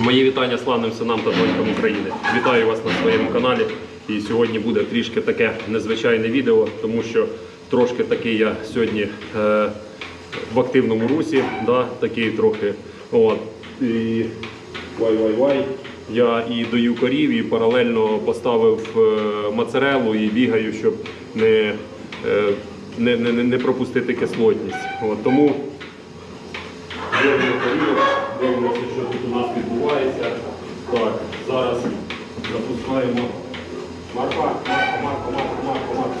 Мої вітання славним синам та донькам України. Вітаю вас на своєму каналі. І сьогодні буде трішки таке незвичайне відео, тому що трошки такий я сьогодні е, в активному русі, да, такий трохи. От, і вай-вай-вай. Я і дою корів, і паралельно поставив е, моцарелу і бігаю, щоб не, е, не, не, не пропустити кислотність. От, тому Дивимося що тут у нас. Так, зараз запускаємо. Марко, Марко, Марко, Марко, Марко, Марко.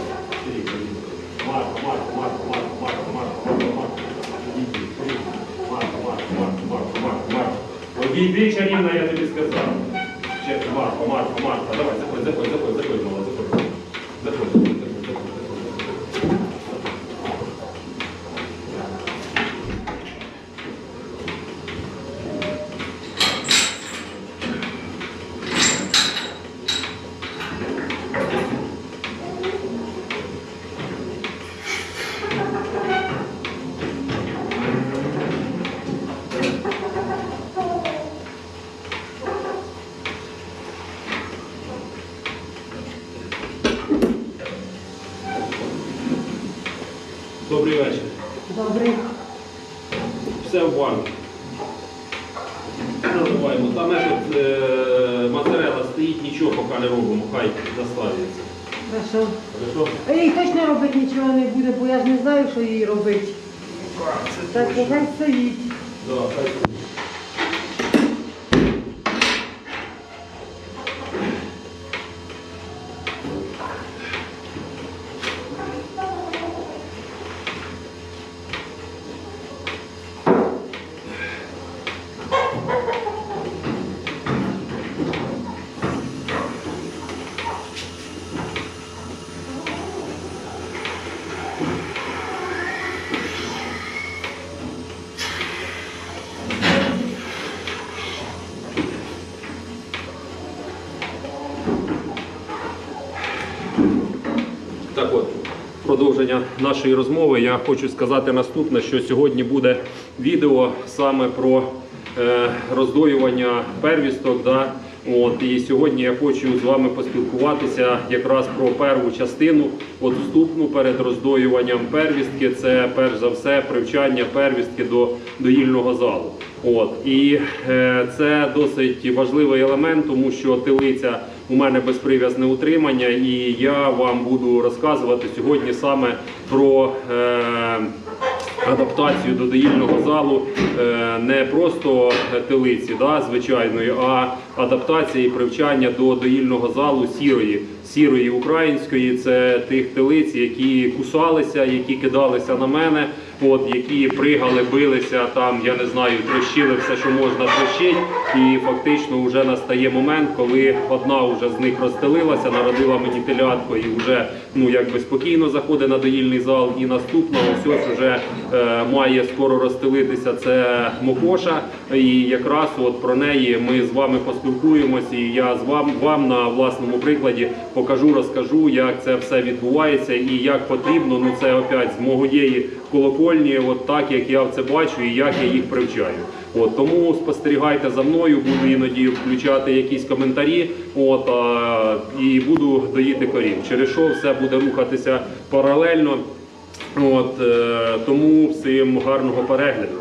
Марко, Марко, Марко, Марко, Марко, Марко, Марко, Марко. Марко, Марко, Марко, Марко, Марко, Марко. Одійди чарівна, я тобі сказав. Ще Марко, Марко, Марко. Давай, заходь, заходь, заходь, заходь, мала, заходь. Заходь, заходь, заходь, заходь, заходь. Добрий вечір. Добрий. Все в банку. Наливаємо. Там метод е, моцарелла стоїть, нічого поки не робимо, хай заставиться. Хорошо. Хорошо? Ей, точно робити нічого не буде, бо я ж не знаю, що їй робити. Так, хай стоїть. Да, хай стоїть. Так от, продовження нашої розмови. Я хочу сказати наступне, що сьогодні буде відео саме про е, роздоювання первісток. Да? От, і сьогодні я хочу з вами поспілкуватися якраз про перву частину, от вступну перед роздоюванням первістки. Це перш за все привчання первістки до доїльного залу. От і е, це досить важливий елемент, тому що телиця у мене безприв'язне утримання, і я вам буду розказувати сьогодні саме про. Е, Адаптацію до доїльного залу е, не просто телиці, да, звичайної, а адаптація і привчання до доїльного залу сірої, сірої української. Це тих телиць, які кусалися, які кидалися на мене, от які пригали, билися там, я не знаю, трощили все, що можна трощити. І фактично вже настає момент, коли одна вже з них розстелилася, народила мені телятко і вже ну якби спокійно заходить на доїльний зал. І наступна ось ось вже е, має скоро розстелитися. Це Мокоша. І якраз от про неї ми з вами поспілкуємось. І я з вам вам на власному прикладі покажу, розкажу, як це все відбувається і як потрібно. Ну це опять з моєї колокольні, от так як я це бачу і як я їх привчаю. От тому спостерігайте за мною, буду іноді включати якісь коментарі. От а, і буду доїти корів. Через що все буде рухатися паралельно. От е, тому всім гарного перегляду.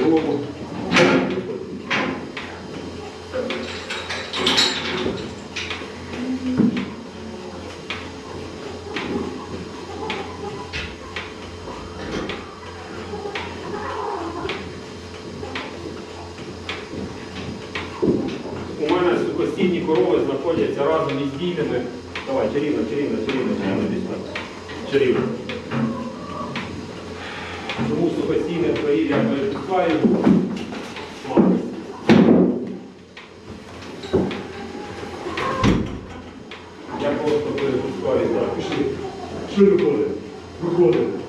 Ставлю корову. У Trzy wychody. Wychody.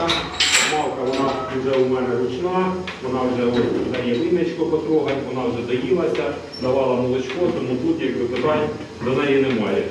Мавка. Мавка вона вже у мене ручна, вона вже дає винечко потрогать, вона вже доїлася, давала молочко, тому тут якби питань до неї немає.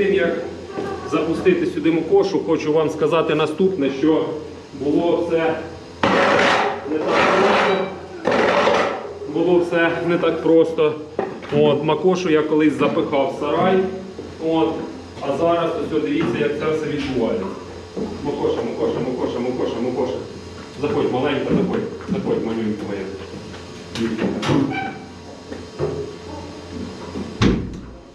Тим як запустити сюди мукошу, хочу вам сказати наступне, що було все не так просто. Було все не так просто. От, макошу я колись запихав в сарай. От, а зараз ось дивіться, як це все відбувається. Мокоша, мокоша, мокоша, мокоша, мокоша. Заходь, маленька, заходь, заходь, малюнка моя.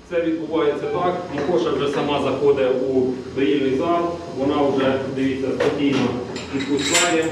Це відбувається так. Макоша вже сама заходить у доїльний зал, вона вже, дивіться, спокійно відпускає.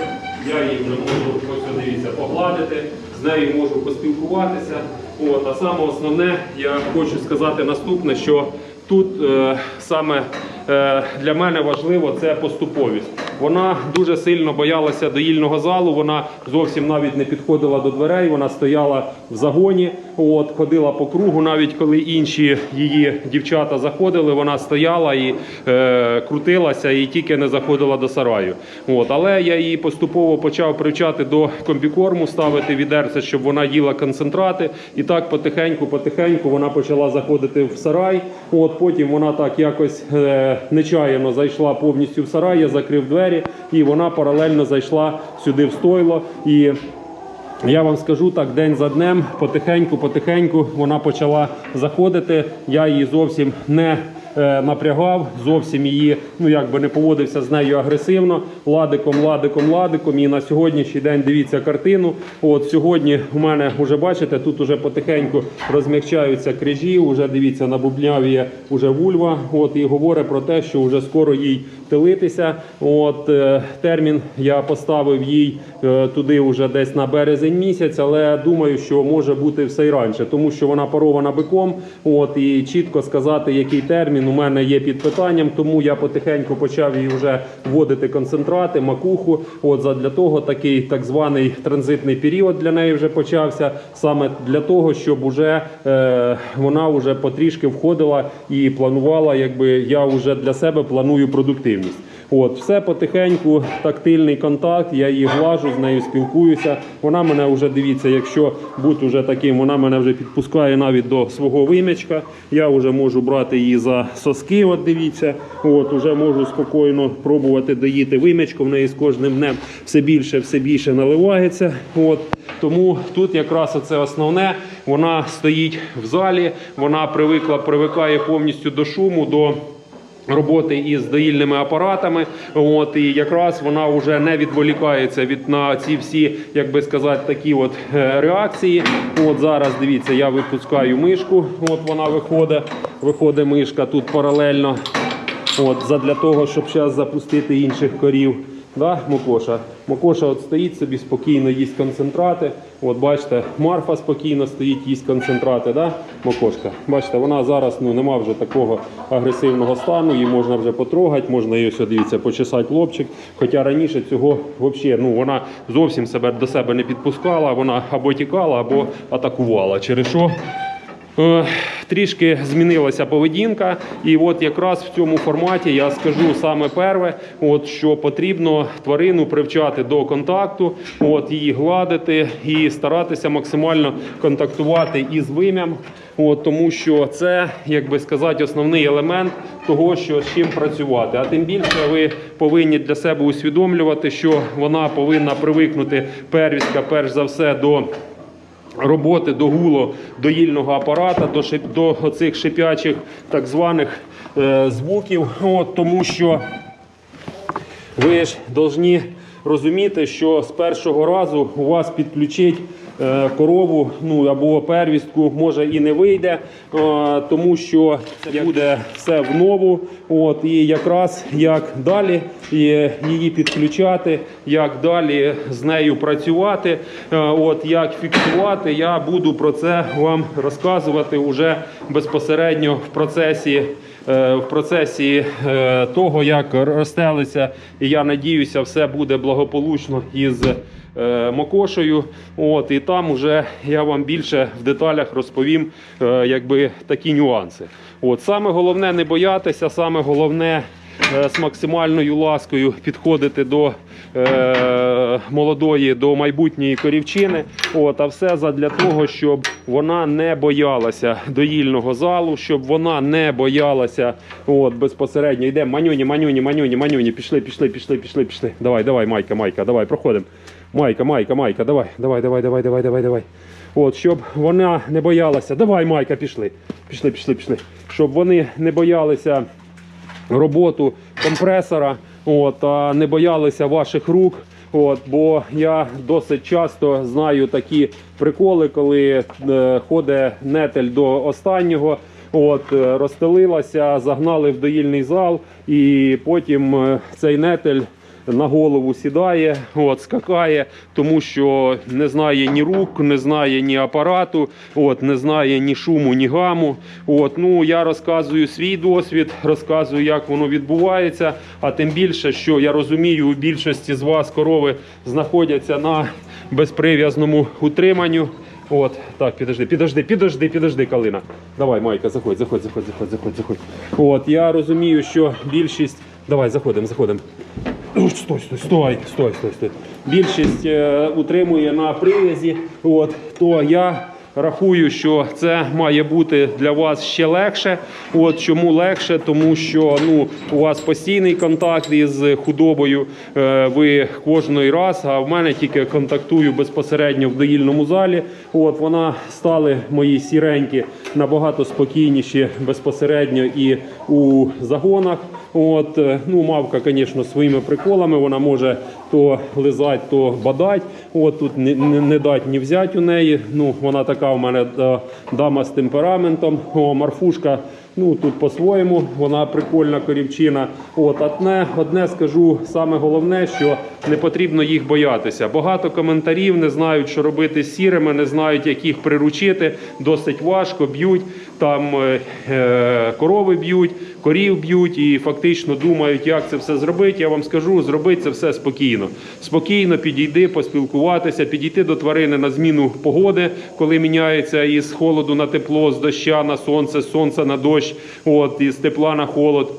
Я її вже можу, ось дивіться, погладити, з нею можу поспілкуватися. От, а саме основне, я хочу сказати наступне, що тут е, саме е, для мене важливо це поступовість. Вона дуже сильно боялася доїльного залу, вона зовсім навіть не підходила до дверей, вона стояла в загоні, от, ходила по кругу, навіть коли інші її дівчата заходили, вона стояла і е, крутилася і тільки не заходила до сараю. От, але я її поступово почав привчати до комбікорму, ставити відерце, щоб вона їла концентрати. І так потихеньку, потихеньку вона почала заходити в сарай. От, потім вона так якось е, нечаянно зайшла повністю в сарай, я закрив двері, і вона паралельно зайшла сюди в стойло. І я вам скажу так, день за днем, потихеньку, потихеньку вона почала заходити. Я її зовсім не напрягав, зовсім її, ну якби не поводився з нею агресивно. Ладиком, ладиком, ладиком. І на сьогоднішній день дивіться картину. От сьогодні у мене вже бачите, тут уже потихеньку розмягчаються крижі. Уже дивіться, набубнявіє уже вульва. От і говорить про те, що вже скоро їй телитися. От е, термін я поставив їй е, туди вже десь на березень місяць, але думаю, що може бути все й раніше, тому що вона парована биком. От і чітко сказати, який термін у мене є під питанням. Тому я потихеньку почав її вже вводити концентрати, макуху. От задля того такий так званий транзитний період для неї вже почався. Саме для того, щоб уже е, вона вже потрішки входила і планувала, якби я вже для себе планую продуктивність. От, все потихеньку, тактильний контакт, я її глажу, з нею спілкуюся. Вона мене вже дивіться, якщо бути вже таким, вона мене вже підпускає навіть до свого вимячка. Я вже можу брати її за соски. От дивіться, от уже можу спокійно пробувати доїти вимячку. В неї з кожним днем все більше, все більше наливається. От. Тому тут якраз це основне. Вона стоїть в залі, вона привикла, привикає повністю до шуму, до роботи із доїльними апаратами. От і якраз вона вже не відволікається від на ці всі, як би сказати, такі от е, реакції. От зараз дивіться, я випускаю мишку. От вона виходить, виходить мишка тут паралельно. От, задля того, щоб зараз запустити інших корів. Да, Мокоша. Мокоша от стоїть собі спокійно їсть концентрати. От бачите, Марфа спокійно стоїть, їсть концентрати. Да? Мокошка. Бачите, вона зараз ну, нема вже такого агресивного стану, її можна вже потрогати, можна її ось, дивіться, почесати лобчик. Хоча раніше цього взагалі ну, вона зовсім себе до себе не підпускала, вона або тікала, або атакувала. Через що Трішки змінилася поведінка, і от якраз в цьому форматі я скажу саме перше, от що потрібно тварину привчати до контакту, от її гладити і старатися максимально контактувати із вим'ям, от тому що це, як би сказати, основний елемент того, що з чим працювати. А тим більше ви повинні для себе усвідомлювати, що вона повинна привикнути первістка, перш за все, до роботи до гуло доїльного апарата, до, шип, до цих шипячих так званих е, звуків. От, тому що ви ж повинні розуміти, що з першого разу у вас підключить корову ну, або первістку, може і не вийде, е, тому що це буде все в нову. От, і якраз як далі її підключати, як далі з нею працювати, е, от, як фіксувати, я буду про це вам розказувати вже безпосередньо в процесі е, в процесі е, того, як розстелиться, і я надіюся, все буде благополучно із е, Мокошею. От, і там вже я вам більше в деталях розповім е, якби, такі нюанси. От, саме головне не боятися, саме головне е, з максимальною ласкою підходити до е, молодої, до майбутньої корівчини. От, а все задля того, щоб вона не боялася доїльного залу, щоб вона не боялася от, безпосередньо. Йде манюні, манюні, манюні, манюні. Пішли, пішли, пішли, пішли, пішли. Давай, давай, майка, майка, давай, проходимо. Майка, майка, майка, давай, давай, давай, давай, давай, давай, давай. От, щоб вона не боялася. Давай, майка, пішли. Пішли, пішли, пішли. Щоб вони не боялися роботу компресора, от, а не боялися ваших рук. От, бо я досить часто знаю такі приколи, коли е, ходить нетель до останнього. От, е, розстелилася, загнали в доїльний зал, і потім е, цей нетель на голову сідає, от, скакає, тому що не знає ні рук, не знає ні апарату, от, не знає ні шуму, ні гаму. От, ну, я розказую свій досвід, розказую, як воно відбувається. А тим більше, що я розумію, у більшості з вас корови знаходяться на безприв'язному утриманню. От, так, підожди, підожди, підожди, підожди, Калина. Давай, Майка, заходь, заходь, заходь, заходь, заходь. От, я розумію, що більшість. Давай, заходимо, заходимо. Ой, Стой, стой, стой, стой, стой, стой. Більшість е, утримує на прив'язі. От, то я рахую, що це має бути для вас ще легше. От чому легше? Тому що ну, у вас постійний контакт із худобою. Е, ви кожний раз, а в мене тільки контактую безпосередньо в доїльному залі. От вона стали мої сіренькі набагато спокійніші безпосередньо і у загонах. От, е, ну, мавка, звісно, своїми приколами, вона може то лизати, то бадать. От тут не, не, не дать ні взяти у неї. Ну, вона така у мене е, дама з темпераментом. О, Марфушка, ну тут по-своєму, вона прикольна корівчина. От, одне, одне скажу, саме головне, що не потрібно їх боятися. Багато коментарів не знають, що робити з сірими, не знають, як їх приручити. Досить важко, б'ють. Там е, е, корови б'ють, корів б'ють і фактично думають, як це все зробити. Я вам скажу, зробити це все спокійно. Спокійно підійди, поспілкуватися, підійти до тварини на зміну погоди, коли міняється із холоду на тепло, з доща на сонце, з сонця на дощ, от, із тепла на холод.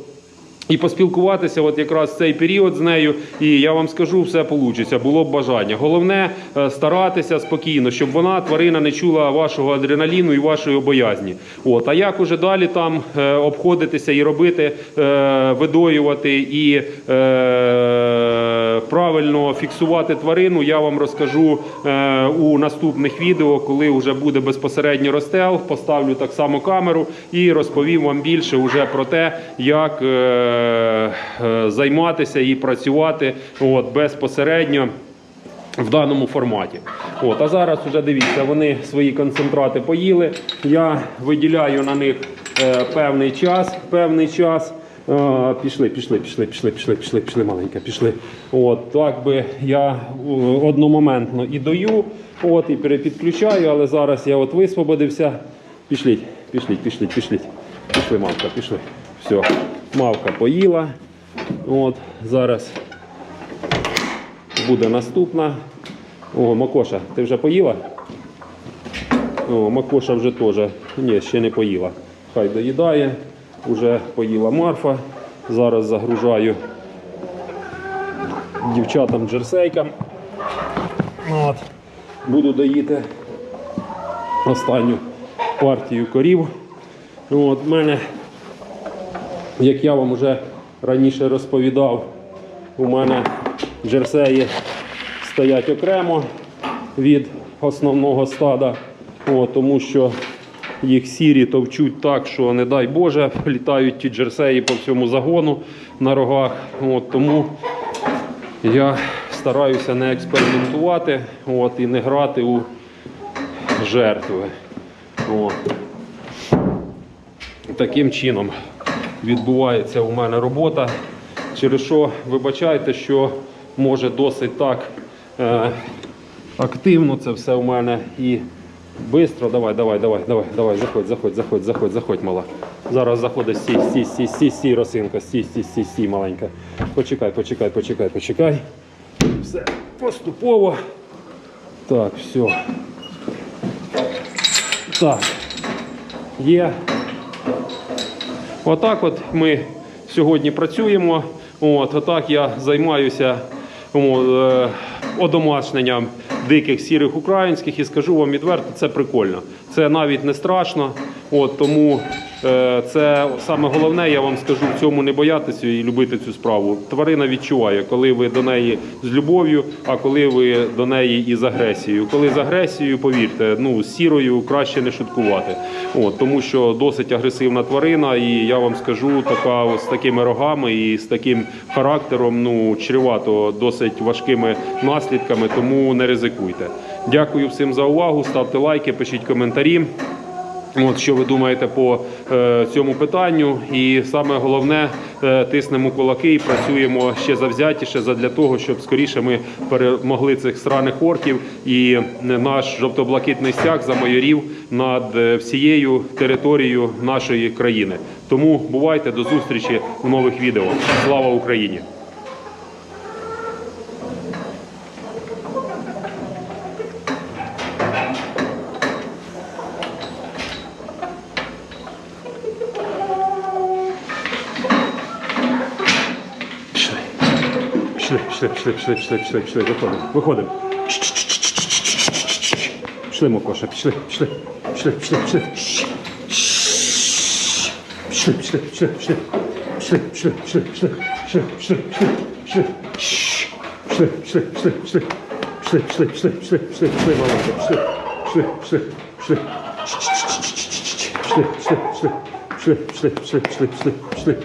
і поспілкуватися от якраз цей період з нею. І я вам скажу, все вийде, було б бажання. Головне е, старатися спокійно, щоб вона тварина не чула вашого адреналіну і вашої боязні. От а як уже далі там е, обходитися і робити, е, видоювати і правильно фіксувати тварину, я вам розкажу е, у наступних відео, коли вже буде безпосередньо розстел. Поставлю так само камеру і розповім вам більше уже про те, як е, е, займатися і працювати от, безпосередньо. В даному форматі. От, а зараз вже дивіться, вони свої концентрати поїли. Я виділяю на них певний час. Певний час. Пішли, пішли, пішли, пішли, пішли, пішли, пішли, маленька, пішли. От, так би я одномоментно і даю, от, і перепідключаю, але зараз я от висвободився. Пішліть, пішліть, пішліть, пішліть. Пішли, мавка, пішли. Все, мавка поїла. От, зараз буде наступна. О, Макоша, ти вже поїла? О, Макоша вже теж. Ні, ще не поїла. Хай доїдає. Вже поїла Марфа. Зараз загружаю дівчатам джерсейкам. От. Буду доїти останню партію корів. От, в мене, як я вам вже раніше розповідав, у мене джерсеї стоять окремо від основного стада, О, тому що їх сірі товчуть так, що не дай Боже, літають ті джерсеї по всьому загону на рогах. От, тому я стараюся не експериментувати от, і не грати у жертви. От. Таким чином відбувається у мене робота. Через що вибачайте, що може досить так е, активно це все у мене і швидко. Давай, давай, давай, давай, давай, заходь, заходь, заходь, заходь, заходь, мала. Зараз заходить стій, стій, стій, стій, стій, росинка, стій, стій, стій, стій, маленька. Почекай, почекай, почекай, почекай. Все, поступово. Так, все. Так. Є. Отак от ми сьогодні працюємо. От, отак я займаюся е, одомашненням диких сірих українських і скажу вам відверто, це прикольно. Це навіть не страшно. От, тому е, це саме головне, я вам скажу, в цьому не боятися і любити цю справу. Тварина відчуває, коли ви до неї з любов'ю, а коли ви до неї із агресією. Коли з агресією, повірте, ну з сірою краще не шуткувати. От, тому що досить агресивна тварина, і я вам скажу, така з такими рогами і з таким характером, ну чревато досить важкими наслідками, тому не ризикуйте. Дякую всім за увагу. Ставте лайки, пишіть коментарі. От що ви думаєте по е, цьому питанню, і саме головне е, тиснемо кулаки і працюємо ще завзятіше задля того, щоб скоріше ми перемогли цих сраних орків і наш жовто-блакитний стяг замайорів над е, всією територією нашої країни. Тому бувайте до зустрічі в нових відео. Слава Україні! Пішли, пішли, пішли, пішли, пішли, пішли, пішли. Виходимо. Виходимо. Пішли, Мокоша, пішли, пішли, пішли, пішли, пішли. Пішли, пішли, пішли, пішли. Пішли, пішли, пішли, пішли, пішли, пішли, пішли, пішли. Пішли, пішли, пішли, пішли. Пішли, пішли, пішли, пішли, пішли, пішли, маленька, пішли, пішли, пішли, пішли. Пішли, пішли, пішли, пішли, пішли, пішли, пішли, пішли, пішли.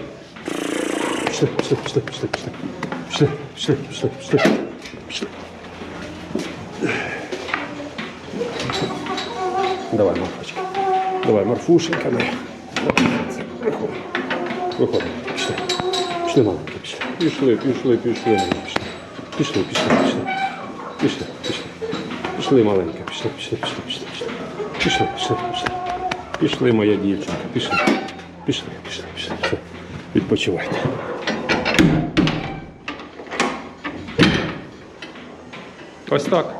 Пішли, пішли, пішли, пішли, пішли. Пішли, пішли, пішли, пішли. Пішли. Давай, Марфочка. Давай, Марфушенька моя. Виходимо. Виходимо. Пішли. Пішли, маленька, пішли. Пішли, пішли, пішли, пішли. Пішли, пішли, пішли. Пішли, пішли. Пішли, маленька, пішли, пішли, пішли, пішли, пішли. Пішли, пішли, пішли. Пішли, моя дівчинка, пішли. Пішли, пішли, пішли, пішли. Відпочивайте. Ось так.